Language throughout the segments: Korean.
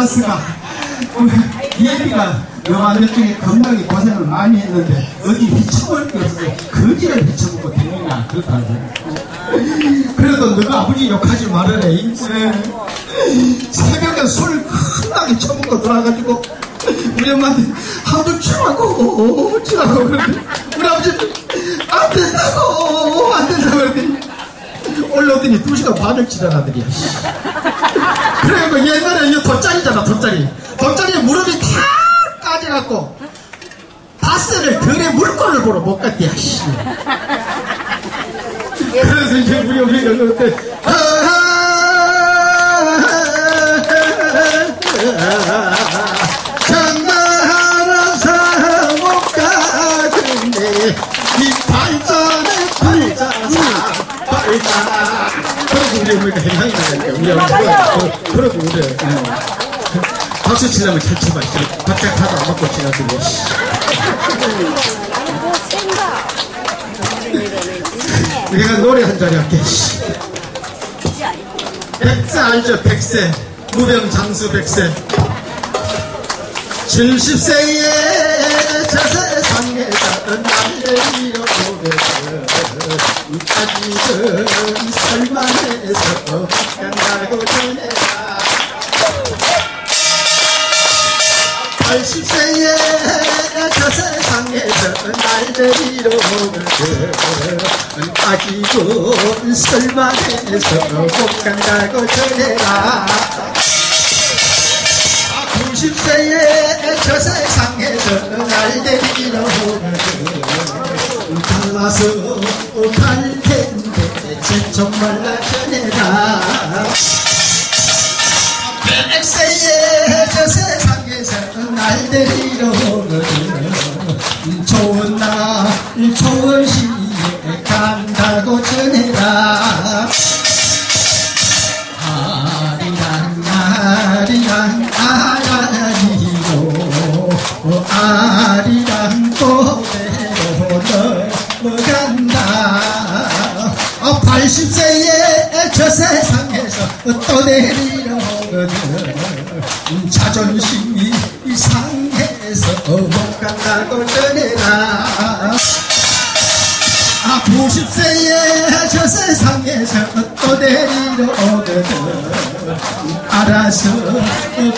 크리스마스가 예비가 영화 몇 중에 겁나게 고생을 많이 했는데 어디 비춰볼 게 없어요. 거지를 비춰보고 되느냐 그렇다고. 그래도 너가 아버지 욕하지. 인생 새벽에 술 큰나게 처먹고 돌아가지고 우리 엄마한테 한번 치라고 치라고 그러는데 우리 아버지는 안 된다고 안 된다고 그러더니 올라오더니 두 시간 반을 치라나더니 그래갖고 옛날에 이거 돗자리잖아 돗자리 돗자리에 무릎이 다 까져갖고 바스를 들에 물건을 보러 못 갔대 씨. 그래서 이제 우리 어머니가 그때 장가하 그래서 우리 어머니가 행상이 나니까 우리 어머니가 그러고 그래 박수 치려면 잘 쳐봐. 박자 하도 안 맞고 지나치고. 우리가 노래 한 자리 할게. 백세 알죠? 백세. 무병장수 백세. 70세에 저 세상에서 날려오면 서 아직은 설만해서 간다고 전해라 80세에 저 세상에서 날 데리러 오거든 아직은 설만해서 못 간다고 전해라 90세에 저 세상에서 날 데리러 오거든 달라서 갈 텐데 제쪽 말라 전해라. 100세에 저 세상에서 날 데리러 오거든 좋은 날 좋은 시에 간 오거든 자존심이 상해서 못 간다고 전해라. 아 90세에 저 세상에서 오거든. 알아서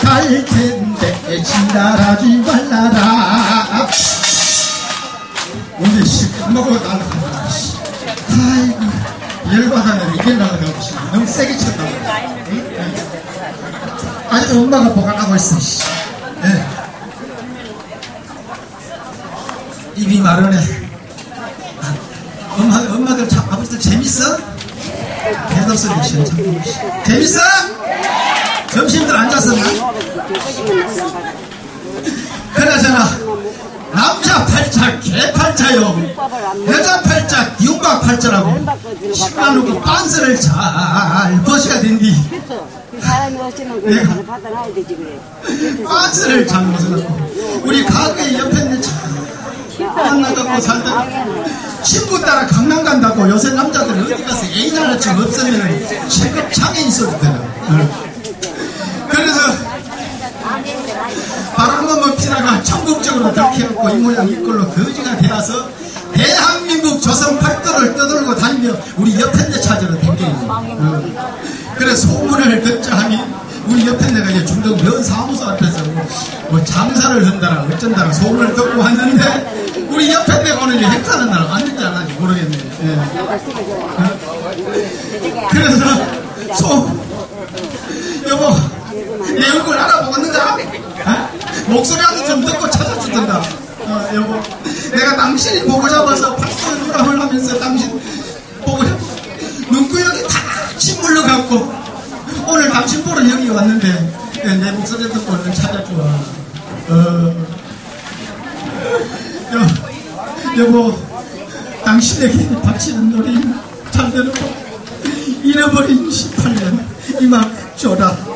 갈 텐데 지랄하지 말라라 아직 엄마가 보관하고 있어 씨. 예. 입이 마르네 아, 엄마, 엄마들 참, 아버지들 재밌어? 대답 소리 싫어 참. 재밌어? 점심들 앉아서 나? 그나저나 남자 팔자 개 팔자요 여자 팔자 기운박 팔자라고 시간으로 빤스를 잘 버셔야 된디 사람이 어쩌면 네. 그걸 받아놔야 되지 그래. 빤스를 잘 벗어놓고 우리 가게 옆에 있는 참 만나갖고 살다가 친구 따라 강남 간다고 요새 남자들 어디 가서 애인 하나쯤 없으면 체급 장애인 소리 들어 어. 그래서 바람 한번 피다가 전국적으로 들켜갖고 이 모양 이 꼴로 거지가 되어서 대한민국 조선 팔도를 떠돌고 다니며 우리 옆에내 찾으러 댕겨있는 어. 그래서 소문을 듣자 하니 우리 옆에 내가 이제 중동 면 사무소 앞에서 뭐, 뭐 장사를 한다라 어쩐다라 소문을 듣고 왔는데 우리 옆에 내가 오늘 이제 행사하는 날 왔는지 안 왔는지 모르겠네 예. 어? 그래서 소 여보 내 얼굴 알아보겠는가? 어? 목소리 한번 좀 듣고 찾아주던가 어, 여보 내가 당신이 보고 잡아서 박수 누람을 하면서 당신 당신 보러 여기 왔는데 예, 내 목소리 듣고 얼른 찾아줘 어, 여, 여보 당신에게 바치는 노래 잘 들어보 잃어버린 18년 이만 줘라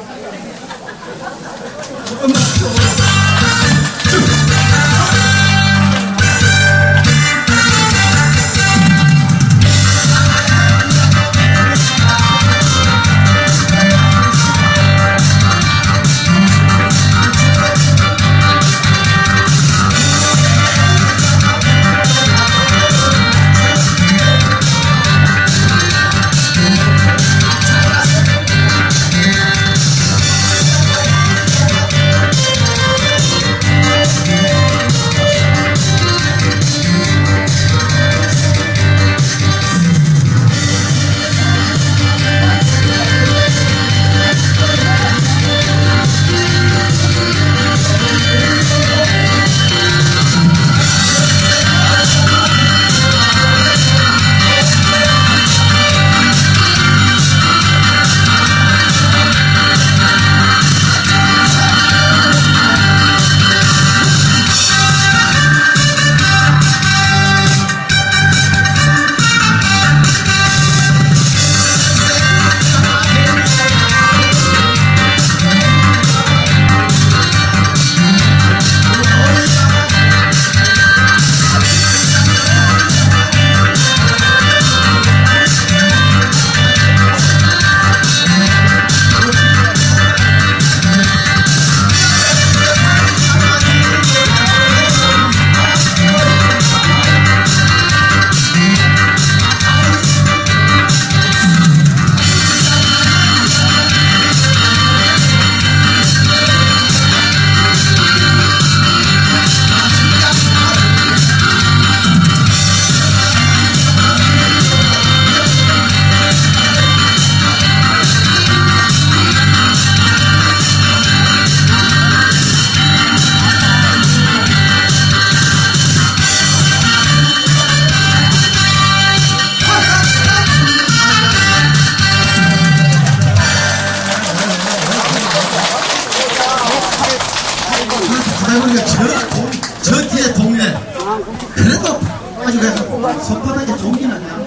그래도 아주 그래서 손바닥에 종이 나냐.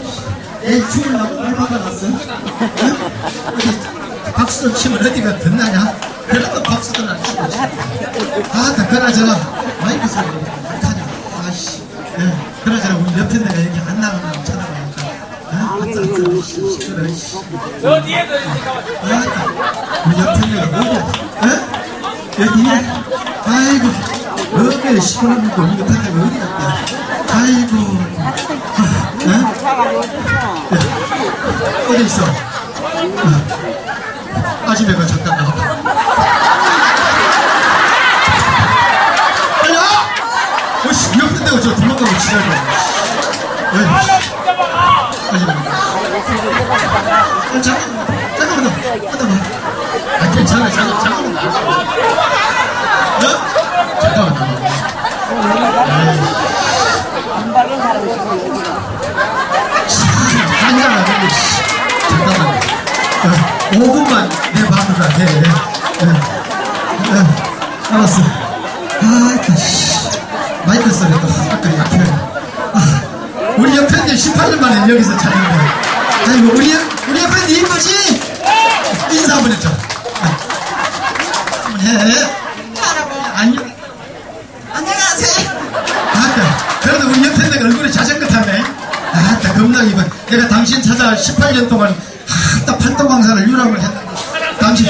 애 죽으려고 말 받아놨어. 응? 어디 박수를 치면 어디가 듣나냐? 그래도 박수도 안 치고. 아, 다 그나저나 마이크 소리 못하냐. 아씨. 예, 그나저나 우리 옆에 내가 여기 안 나가면 쳐다보니까. 어? 아싸, 아싸, 씨. 저 뒤에도 아, 우리 옆에 내가 어디, 에? 여기네? 아이고, 어깨에 시원하고 이거 판다가 어디 갔다. 아이고, 에? 차가지고 어딨어? 어디 있어? 어. 아지매가 잠깐 와! 어씨, 옆에 내가 저 도망가고. 왜? 아지매. 아, 잠깐만, 잠깐만, 잠깐만. 아, 괜찮아, 잠깐, 잠깐만. 5분만 내 방으로 해. 예. 예. 알았어. 아, 또, 씨. 마이크 소리가 아까 약해. 아, 우리 옆에 이제 18년 만에 여기서 찾는데. 아이고, 우리, 옆- 우리 옆에 이쁘지? 인사 한번 해줘. 한번 해. 내가 얼굴이 자전거 탔네. 아따, 겁나 이번. 내가 당신 찾아 18년 동안, 팔도광산을 유람을 했는데. 당신.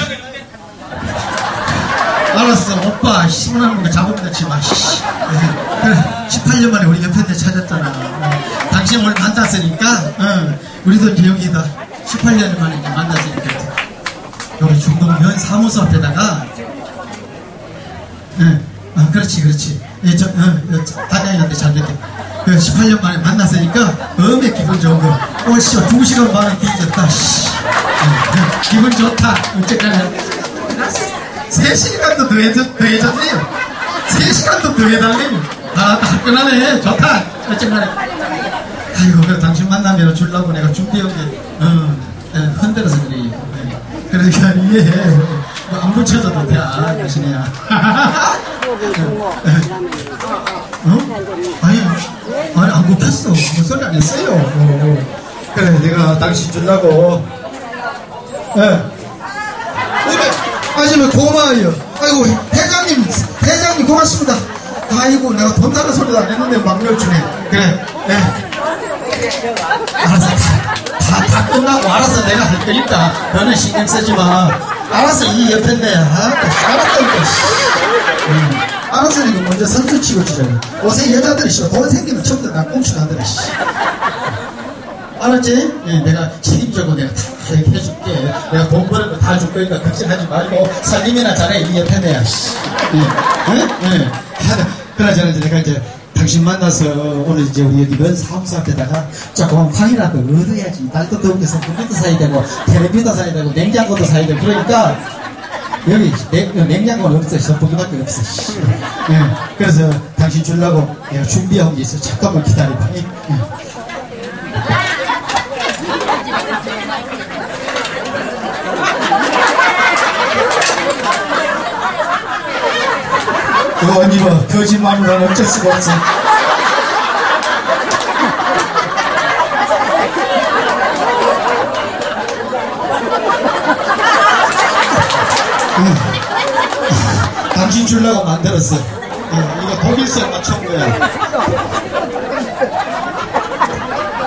알았어, 오빠. 시원한 거 되지 마. 씨. 예, 그래, 18년 만에 우리 옆에 내 찾았잖아. 어, 당신 오늘 만났으니까, 어, 우리도 이제 여기다 18년 만에 만났으니까. 여기 중동면 사무소 앞에다가, 예, 아, 그렇지, 그렇지. 예, 저, 어, 어, 저, 단양이한테 잘 뵙게. 그 18년 만에 만났으니까, 엄에 기분 좋은 거. 어, 씨, 두 시간 만에 뒤졌다, 씨. 예, 예, 기분 좋다. 어쨌거나. 세 시간도 더 해줘, 더 해줬지? 세 시간도 더 해달래. 아, 화끈하네. 좋다. 어쨌거나. 아이고, 그래, 당신 만나면 주려고 내가 준비한 게, 어, 예, 흔들어서 그래. 예. 그러니까 이해해. 뭐안 붙여줘도 돼. 아, 예. 그다음에 어? 아니, 아니, 안 굽혔어. 아무 소리 안 했어요. 어, 어. 그래, 내가 당신 주려고. 예. 그래, 아줌마 고마워요. 아이고, 회장님, 회장님 고맙습니다. 아이고, 내가 돈 달라 소리도 안 했는데 막내 주네. 그래, 예. 알았어. 다, 다 끝나고 알아서 내가 할 거니까 너는 신경 쓰지 마. 알았어, 이 옆인데. 아, 알았다니까. 씨. 음. 알았으니까 먼저 선수 치고 주잖아. 요새 여자들이 싫어. 돈 생기면 전부 다나 꽁충하더라, 씨. 알았지? 예, 내가 책임져고 내가 다 이렇게 해줄게. 내가 돈 버는 거 다 줄 거니까 걱정하지 말고 살림이나 잘해. 이 옆에 내야, 씨. 예, 예, 예. 그나저나 내가 이제 당신 만나서 오늘 이제 우리 여기 면 사무소 앞에다가 조금 황이라도 얻어야지. 날도 더운 데서 물도 사야 되고, 텔레비도 사야 되고, 냉장고도 사야 되고, 그러니까 여기 냉, 냉장고는 없어. 선풍기밖에 없어. 씨. 예, 그래서 당신 주려고 내가 준비한 게 있어. 잠깐만 기다려봐. 예. 그거 언니 뭐 거짓말로는 어쩔 수가 없어. 응. 당신 주려고 만들었어. 응, 이거 독일색 맞춘 거야.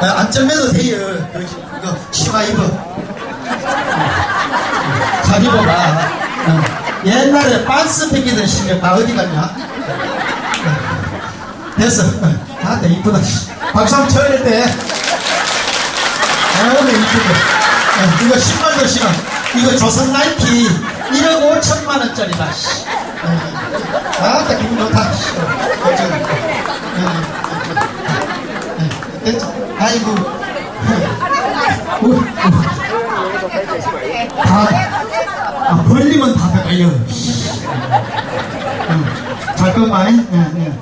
아, 안 쩔매도 돼요. 그, 이거 치마 입어. 잘 입어봐. 응. 옛날에 반스 패기던 신경 다 어디 갔냐? 응. 됐어. 아, 내 이쁘다. 박수 한번 쳐야 될 때. 아유, 내 이쁘다. 응, 이거 10만원 신어. 이거 조선 나이키 1억 5천만 원짜리다. 씨. 응. 아, 딱 기분 좋다. 됐죠? 아이고. 응. 아, 벌리면 다 돼요. 응. 잠깐만, 응, 응.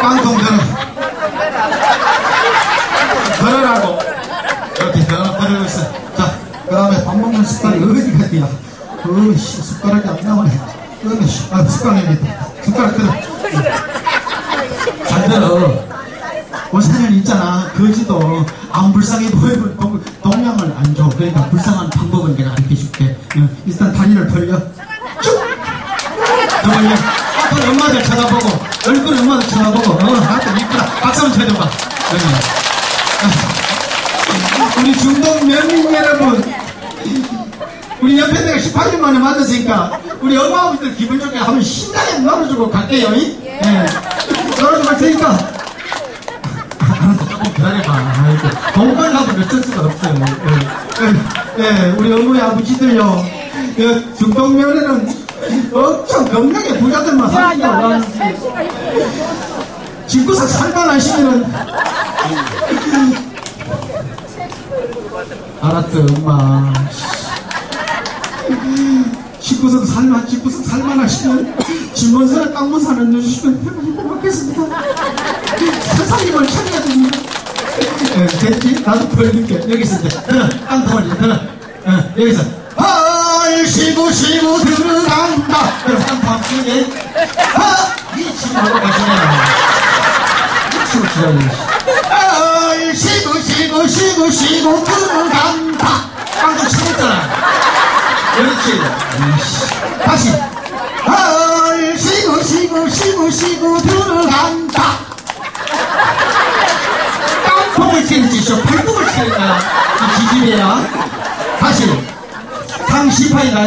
깡통 들어. 걸으라고. 이렇게 들어, 걸고 있어. 자, 그 다음에 밥 먹는 숟갈이 어디 갔디야? 어이씨, 숟가락이 안 나오네. 씨. 아, 숟가락이 숟가락 끊어. 잘 들어. 오사년 있잖아. 거지도 안 불쌍해 보이면 동- 동양을 안 줘. 그러니까 불쌍한 방법은 내가 가르쳐 줄게. 어, 일단 다리를 벌려. 쭉! 더 벌려. 앞으로 엄마들 쳐다보고, 얼굴 엄마들 쳐다보고, 어, 하여튼 이쁘다. 박수 한번 쳐줘봐. 어. 우리 중동 면민 여러분, 우리 옆에 내가 18년 만에 만났으니까 우리 엄마 아버지들 기분 좋게 한번 신나게 놀아주고 갈게요. 이? 예. 놀아주고 갈 테니까. 기다려봐. 아이고, 공부를 하고 어쩔 수가 없어요. 예, 예, 예, 우리 어머니 아버지들요. 그 중동면에는 엄청 건강해 부자들만 사니까 집구석 살만 하시면은. 알았어 엄마. 집구석 살만 집구석 살만 하시면 집문서를 땅문 사는 주시면 고맙겠습니다 세상님을 찾아야 됩니다 예, 됐지? 나도 보여줄게 여기서 이제 들어 땅덩어리 어, 여기서 헐 쉬고 쉬고 들어간다 그럼 땅덩 쓰게 이 친구로 가시네 치고 지랄이 헐 쉬고 쉬고 쉬고 쉬고 들어간다 땅덩 치겠잖아 그렇지. 다시 헐 땅콩을 치는 짓이요 팔뚝을 치는 거야 이 지집이야. 다시 상시파이다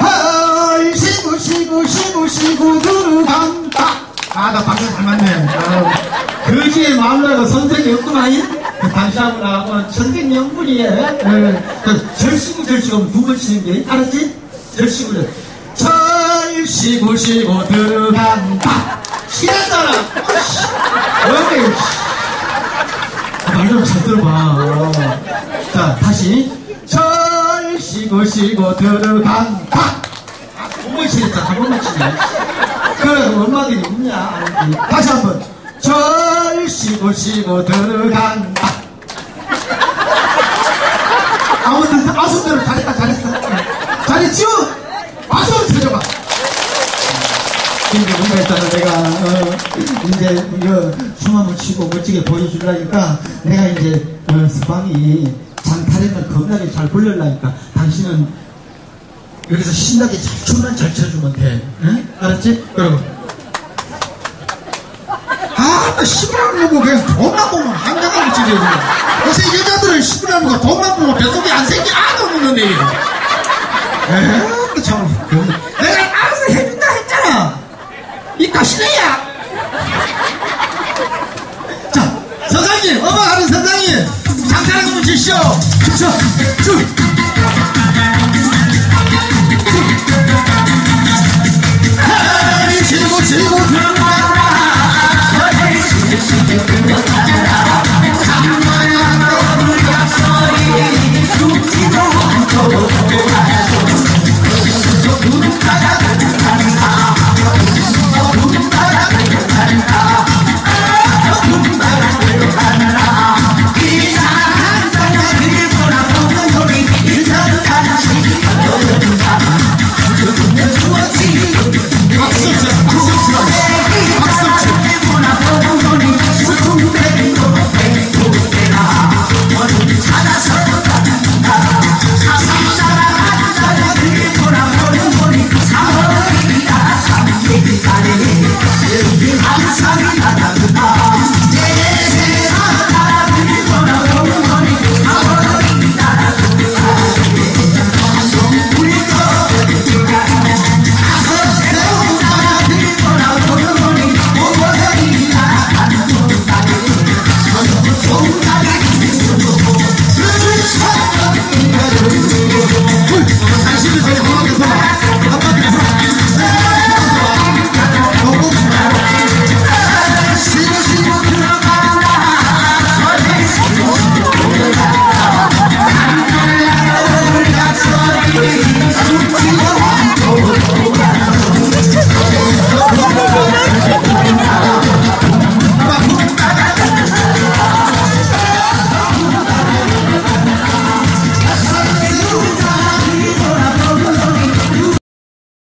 헐 쉬고 쉬고 쉬고 쉬고 들어간다 아나 방금 잘 맞네. 아, 거지의 마음이라고 선택이 없구만 그 당시하고 나하고는 천생 연분이에 그 절시고 절시고 두번 치는 게 알았지? 절시고 절 절시고 쉬고 들어간다 싫었잖아 어이 말좀잘 들어봐. 어. 자, 다시. 절 쉬고 쉬고 들어간다. 아, 두번 치랬다. 한 번만 치네. 그래, 엄마들이 웃냐? 아니지. 다시 한 번. 절 쉬고 쉬고 들어간다. 아무튼, 아수대로 잘했다, 잘했어. 박수 한번 쳐줘봐. 근데 뭔가 있잖아 내가 어, 이제 이거 춤 한번 추고 멋지게 보여주려니까 내가 이제 어, 스방이 장타령을 겁나게 잘 불려려니까 당신은 여기서 신나게 잘 춤만 잘 춰주면 돼. 응? 알았지? 그리고 아또 시부라는 거 그냥 돈만 보면 한장하고 지려 요새 여자들은 시부라는 거 돈만 보면 뱃속에 안 생기 아도 없는데 에이 참 그, 내가 알아서 해준다 했잖아. 이 가시네야. 자, 서장님, 서장님, 장사랑 한번 주시오. 자, 쭉. 치고 치고 박수 Look at